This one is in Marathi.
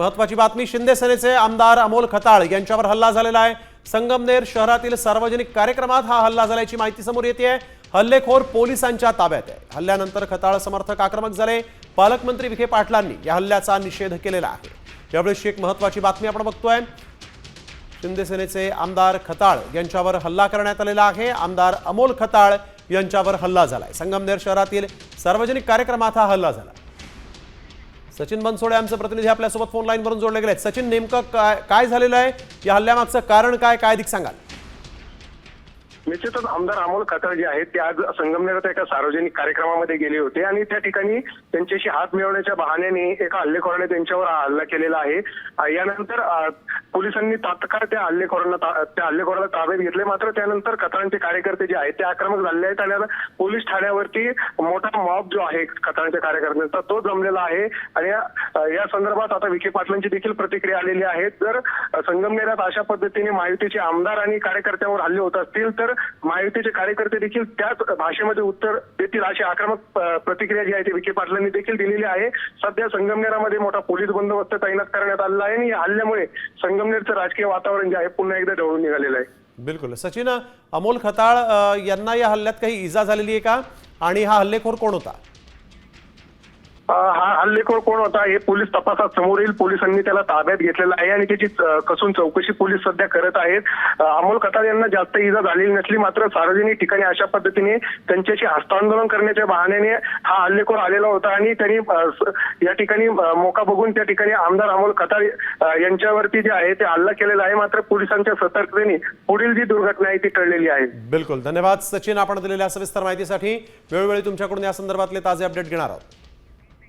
महत्वाची बातमी शिंदे सेनेचे आमदार अमोल खताळ यांच्यावर हल्ला झालेला आहे. संगमनेर शहरातील सार्वजनिक कार्यक्रमात हा हल्ला झाल्याची माहिती समोर येते हल्लेखोर पोलिसांच्या ताब्यात आहे. हल्ल्यानंतर खताळ समर्थक आक्रमक झाले. पालकमंत्री विखे पाटलांनी या हल्ल्याचा निषेध केलेला आहे. यावेळेसची एक महत्वाची बातमी आपण बघतोय. शिंदे सेनेचे आमदार खताळ यांच्यावर हल्ला करण्यात आलेला आहे. आमदार अमोल खताळ यांच्यावर हल्ला झालाय. संगमनेर शहरातील सार्वजनिक कार्यक्रमात हा हल्ला झाला. सचिन बनसोडे आमचे प्रतिनिधी आपल्यासोबत फोन लाईनवरून जोडले गेले आहेत सचिन नेमकं काय काय झालेलं आहे? या हल्ल्यामागचं कारण काय? काय अधिक सांगाल? निश्चितच आमदार अमोल खतर जे आहेत ते आज संगमनेरात एका सार्वजनिक कार्यक्रमामध्ये गेले होते आणि त्या ठिकाणी त्यांच्याशी हात मिळवण्याच्या बहाण्याने एका हल्लेखोराने त्यांच्यावर हल्ला केलेला आहे. यानंतर पोलिसांनी तात्काळ त्या हल्लेखोरांना त्या हल्लेखोराला ताब्यात घेतले. मात्र त्यानंतर कतारांचे कार्यकर्ते जे आहेत ते आक्रमक झालेले आहेत आणि पोलीस ठाण्यावरती मोठा मॉब जो आहे कतारांच्या कार्यकर्त्यांचा तो जमलेला आहे. आणि या या संदर्भात आता विखे पाटलांची देखील प्रतिक्रिया आलेली आहे. जर संगमनेरात अशा पद्धतीने माहितीचे आमदार आणि कार्यकर्त्यांवर हल्ले होत असतील तर महायुतीचे कार्यकर्ते देखील त्याच भाषेमध्ये उत्तर देतील अशी आक्रमक प्रतिक्रिया जी आहे ती विखे पाटलांनी देखील दिलेली आहे. सध्या संगमनेरामध्ये मोठा पोलीस बंदोबस्त तैनात करण्यात आलेला आहे आणि या हल्ल्यामुळे संगमनेरचं राजकीय वातावरण जे आहे पुन्हा एकदा ढवळून निघालेलं आहे. बिलकुल. सचिन अमोल खताळ यांना या हल्ल्यात काही इजा झालेली आहे का? आणि हा हल्लेखोर कोण होता? हा हल्लेखोर कोण होता हे पोलीस तपासात समोर येईल. पोलिसांनी त्याला ताब्यात घेतलेलं आहे आणि त्याची कसून चौकशी पोलीस सध्या करत आहेत. अमोल खताळ यांना जास्त इजा झालेली नसली मात्र सार्वजनिक ठिकाणी अशा पद्धतीने त्यांच्याशी हस्तांदोलन करण्याच्या बहाण्याने हा हल्लेखोर आलेला होता आणि त्यांनी या ठिकाणी मोका बघून त्या ठिकाणी आमदार अमोल खताळ यांच्यावरती जे आहे ते हल्ला केलेला आहे. मात्र पोलिसांच्या सतर्कतेने पुढील जी दुर्घटना आहे ती टळलेली आहे. बिलकुल. धन्यवाद सचिन आपण दिलेल्या सविस्तर माहितीसाठी. वेळोवेळी तुमच्याकडून या संदर्भातले ताजे अपडेट घेणार आहोत.